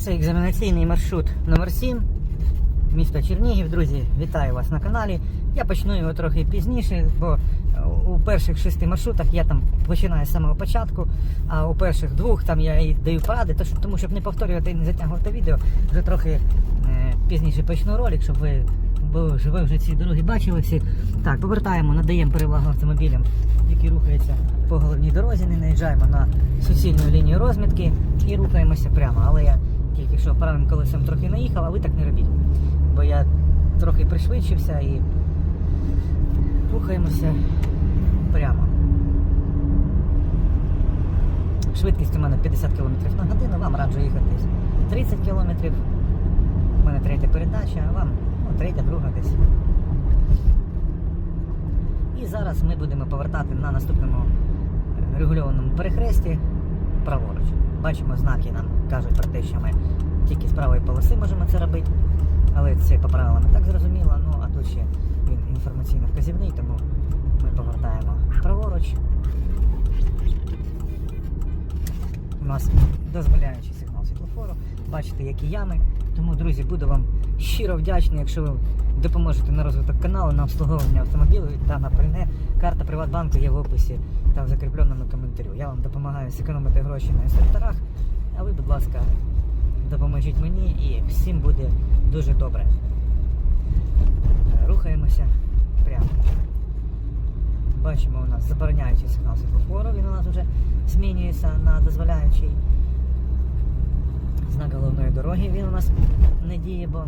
Це екзаменаційний маршрут номер 7 місто Чернігів. Друзі, вітаю вас на каналі. Я почну його трохи пізніше, бо е, у перших шести маршрутах я там починаю з самого початку, а у перших двох там я і даю поради, тому щоб не повторювати і не затягувати відео, вже трохи е, пізніше почну ролик, щоб ви, бо ви вже ці дороги бачили всі. Так, повертаємо, надаємо перевагу автомобілям, які рухаються по головній дорозі, не наїжджаємо на суцільну лінію розмітки і рухаємося прямо. Але я тільки що правим колесом трохи наїхав, а ви так не робіть. Бо я трохи пришвидшився і рухаємося прямо. Швидкість у мене 50 км на годину, вам раджу їхати 30 км. У мене третя передача, а вам ну, третя, друга десь. І зараз ми будемо повертати на наступному регульованому перехресті праворуч. Бачимо знаки, нам кажуть про те, що ми тільки з правої полоси можемо це робити. Але це по правилам і так зрозуміло. Ну а тут ще він інформаційно вказівний, тому ми повертаємо праворуч. У нас дозволяючий сигнал світлофору. Бачите, які ями. Тому, друзі, буду вам щиро вдячний, якщо ви допоможете на розвиток каналу, на обслуговування автомобілів та на пальне. Карта Приватбанку є в описі та в закріпленому коментарю. Я вам допомагаю зекономити гроші на інструкторах, а ви, будь ласка, допоможіть мені і всім буде дуже добре. Рухаємося прямо. Бачимо, у нас забороняючий сигнал світлофору, він у нас вже змінюється на дозволяючий. Знак головної дороги він у нас не діє, бо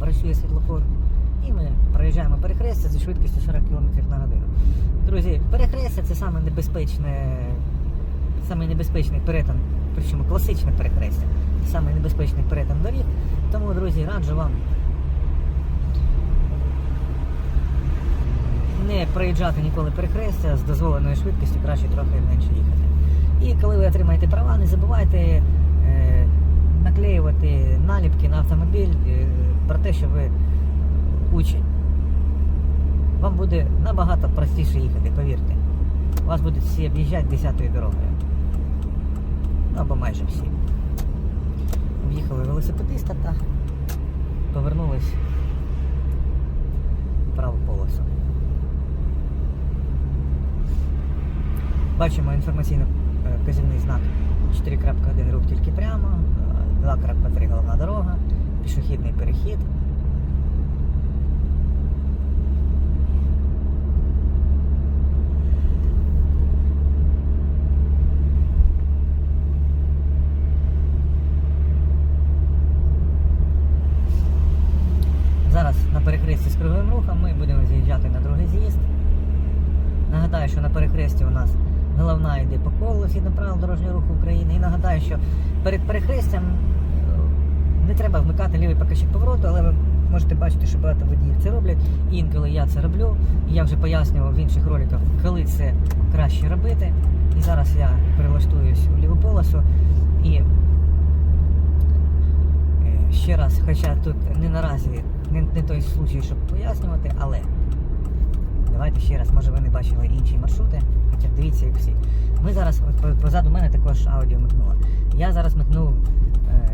працює світлофор. І ми проїжджаємо перехрестя зі швидкістю 40 км на годину. Друзі, перехрестя це саме саме небезпечний перетин, причому класичне перехрестя, саме небезпечний перетин доріг. Тому, друзі, раджу вам не проїжджати ніколи перехрестя з дозволеною швидкістю, краще трохи менше їхати. І коли ви отримаєте права, не забувайте е, наклеювати наліпки на автомобіль е, про те, що ви учень. Вам буде набагато простіше їхати, повірте. Вас будуть всі об'їжджати десятою дорогою. Або майже всі. Об'їхали велосипедиста та повернулись в праву полосу. Бачимо інформаційно е, знак 4.1 рух тільки прямо, е, 2.3 головна дорога, пішохідний перехід. Зараз на перехресті з круговим рухом ми будемо з'їжджати на другий з'їзд. Нагадаю, що на перехресті у нас головна йде по колу згідно правил дорожнього руху України. І нагадаю, що перед перехрестям е, не треба вмикати лівий покажчик повороту, але ви можете бачити, що багато водіїв це роблять. Інколи я це роблю. Я вже пояснював в інших роликах, коли це краще робити. І зараз я перелаштуюсь у ліву полосу і е, ще раз, хоча тут не наразі не, не той случай, щоб пояснювати, але давайте ще раз, може ви не бачили інші маршрути, хоча дивіться як всі. Ми зараз, от по- позаду мене також аудіо микнуло. Я зараз микнув е,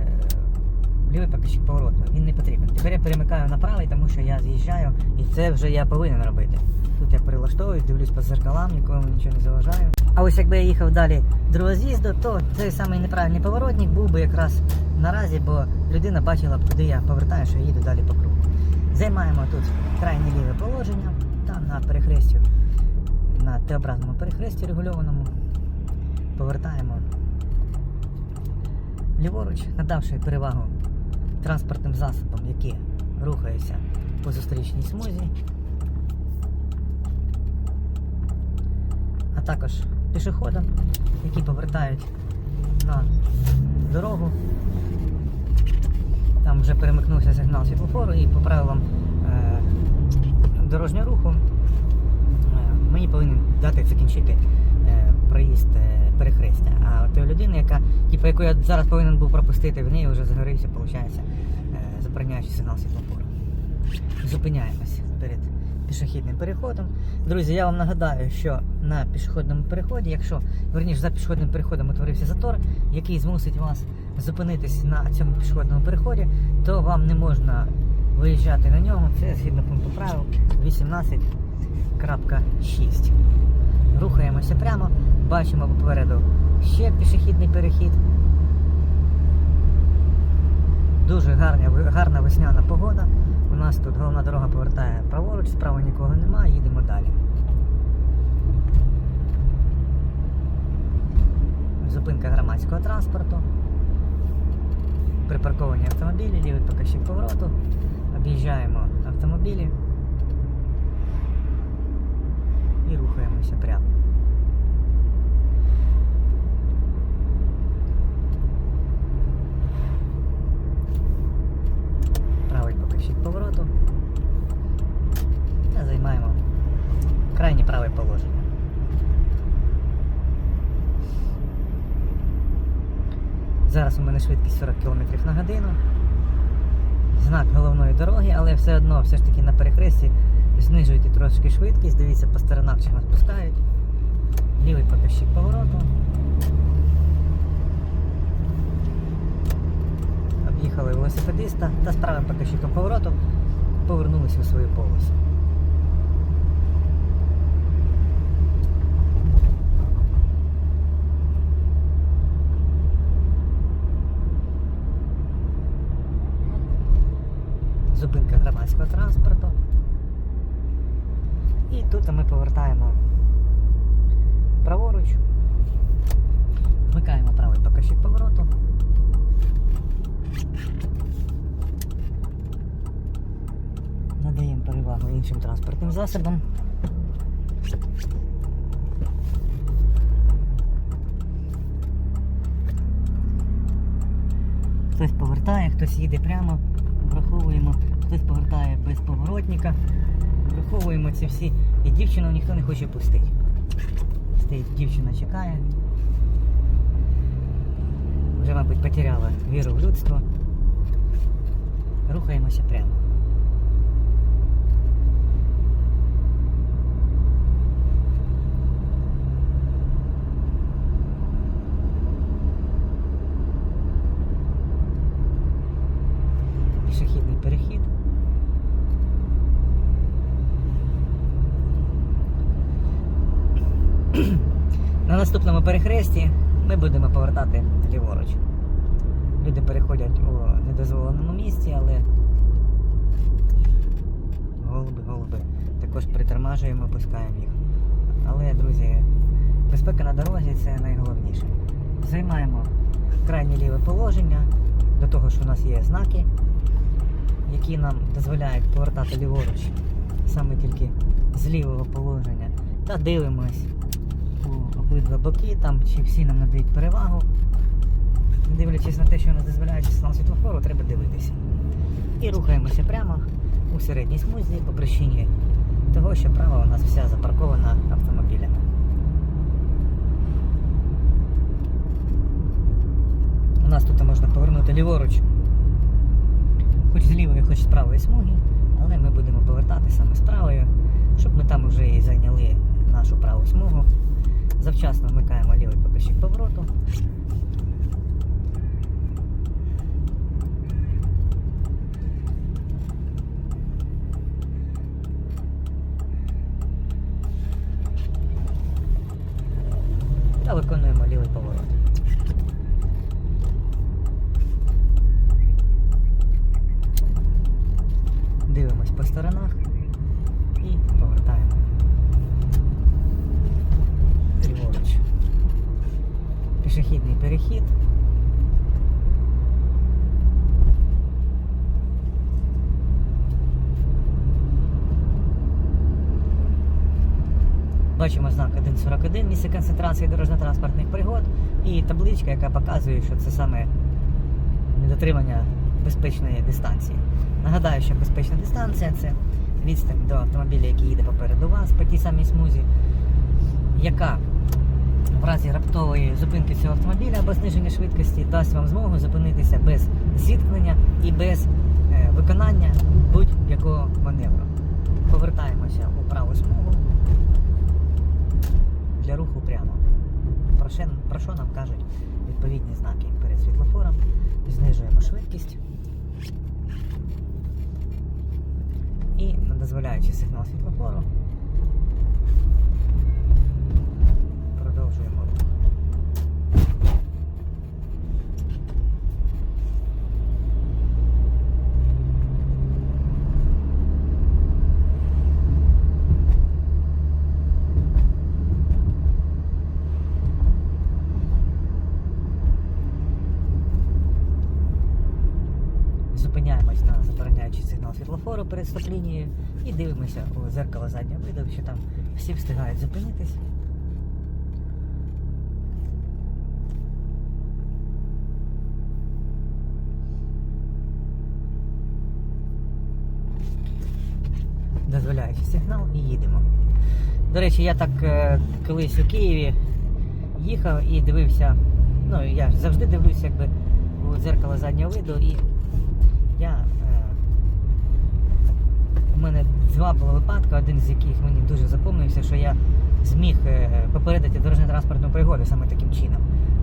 лівий покажчик повороту. Він не потрібен. Тепер я перемикаю на правий, тому що я з'їжджаю, і це вже я повинен робити. Тут я перелаштовуюсь, дивлюсь по зеркалам, нікому нічого не заважаю. А ось якби я їхав далі другого з'їзду, то цей самий неправильний поворотник був би якраз наразі, бо людина бачила б, куди я повертаю, що я їду далі по кругу. Займаємо тут крайнє ліве положення, там на перехресті, на Т-образному перехресті регульованому. Повертаємо ліворуч, надавши перевагу транспортним засобам, які рухаються по зустрічній смузі, а також пішоходам, які повертають на дорогу. Там вже перемикнувся сигнал світлофору і по правилам е, дорожнього руху е, мені повинен дати закінчити е, проїзд перехрестя. А от людина, яка, типу, яку я зараз повинен був пропустити, в неї вже загорився, виходить, забороняючий сигнал світлофору. Зупиняємось перед пішохідним переходом. Друзі, я вам нагадаю, що на пішохідному переході, якщо верніше за пішохідним переходом утворився затор, який змусить вас зупинитись на цьому пішохідному переході, то вам не можна виїжджати на нього. Це згідно пункту правил 18.6. Рухаємося прямо, бачимо попереду ще пішохідний перехід. Дуже гарна, гарна весняна погода. У нас тут головна дорога повертає праворуч, справа нікого немає, їдемо далі. Зупинка громадського транспорту. Припарковані автомобілі, лівий показчик повороту. Об'їжджаємо автомобілі і рухаємося прямо. Правий показчик повороту. Та займаємо крайнє праве положення. Зараз у мене швидкість 40 км на годину. Знак головної дороги, але все одно все ж таки на перехресті знижуйте трошки швидкість, дивіться по сторонах, чи вас пускають. Лівий показчик повороту. Об'їхали велосипедиста та з правим показчиком повороту повернулися у свою полосу. Зупинка громадського транспорту. І тут ми повертаємо праворуч. Вмикаємо правий показчик повороту. Надаємо перевагу іншим транспортним засобам. Хтось повертає, хтось їде прямо, враховуємо, хтось повертає без поворотника. Враховуємо ці всі. І дівчину ніхто не хоче пустити. Стоїть дівчина чекає. Вже, мабуть, потеряла віру в людство. Рухаємося прямо. Пішохідний перехід. На наступному перехресті ми будемо повертати ліворуч. Люди переходять у недозволеному місці, але голуби, голуби. Також притормажуємо, пускаємо їх. Але, друзі, безпека на дорозі це найголовніше. Займаємо крайнє ліве положення, до того що у нас є знаки, які нам дозволяють повертати ліворуч саме тільки з лівого положення. Та дивимось обидва боки, там чи всі нам надають перевагу. Дивлячись на те, що нас дозволяють сигнал світлофору, треба дивитися. І рухаємося прямо у середній смузі по причині того, що права у нас вся запаркована автомобілями. У нас тут можна повернути ліворуч, хоч з лівої, хоч з правої смуги, але ми будемо повертати саме з правою, щоб ми там вже і зайняли нашу праву смугу. Завчасно вмикаємо лівий показчик повороту. Та виконуємо лівий Пішохідний перехід. Бачимо знак 1.41, місце концентрації дорожньо-транспортних пригод і табличка, яка показує, що це саме недотримання безпечної дистанції. Нагадаю, що безпечна дистанція це відстань до автомобіля, який їде попереду вас по тій самій смузі, яка в разі раптової зупинки цього автомобіля або зниження швидкості дасть вам змогу зупинитися без зіткнення і без е, виконання будь-якого маневру. повертаємося у праву смугу для руху прямо. Про що, нам кажуть відповідні знаки перед світлофором. Знижуємо швидкість. І дозволяючи сигнал світлофору, продовжуємо. Зупиняємось на забороняючий сигнал світлофору перед стоп-лінією і дивимося у зеркало заднього виду, що там всі встигають зупинитись. Дозволяючи сигнал і їдемо. До речі, я так е, колись у Києві їхав і дивився. Ну, я завжди дивлюся якби у дзеркало заднього виду і я. Е, у мене два було випадки, один з яких мені дуже запомнився, що я зміг е, попередити дорожньо-транспортну пригоду саме таким чином.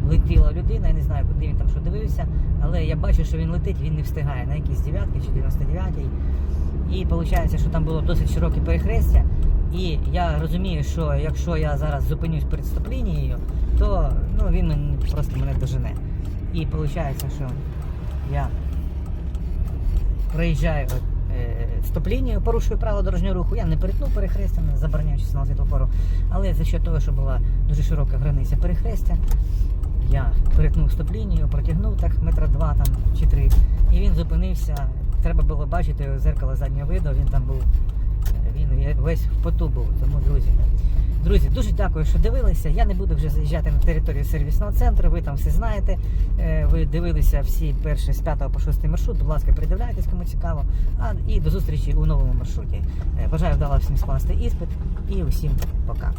Летіла людина, я не знаю, куди він там що дивився, але я бачу, що він летить, він не встигає на якісь дев'ятки чи 99-й. І виходить, що там було досить широке перехрестя. І я розумію, що якщо я зараз зупинюсь перед стоп-лінією, то ну, він просто мене дожене. І виходить, що я проїжджаю е, стоп-лінію, порушую правила дорожнього руху. Я не перетнув перехрестя, не забороняючи сигнал світлофору. Але за що того, що була дуже широка границя перехрестя, я перетнув стоп-лінію, протягнув так метра два там, чи три, і він зупинився. Треба було бачити зеркало заднього виду, він там був, він весь в поту був. Тому, друзі, Друзі, дуже дякую, що дивилися. Я не буду вже заїжджати на територію сервісного центру. Ви там все знаєте. Е, Ви дивилися всі перші з 5 по 6 маршрут. Будь ласка, передивляйтесь, кому цікаво. А і до зустрічі у новому маршруті. Е, Бажаю вдало всім скласти іспит і усім пока.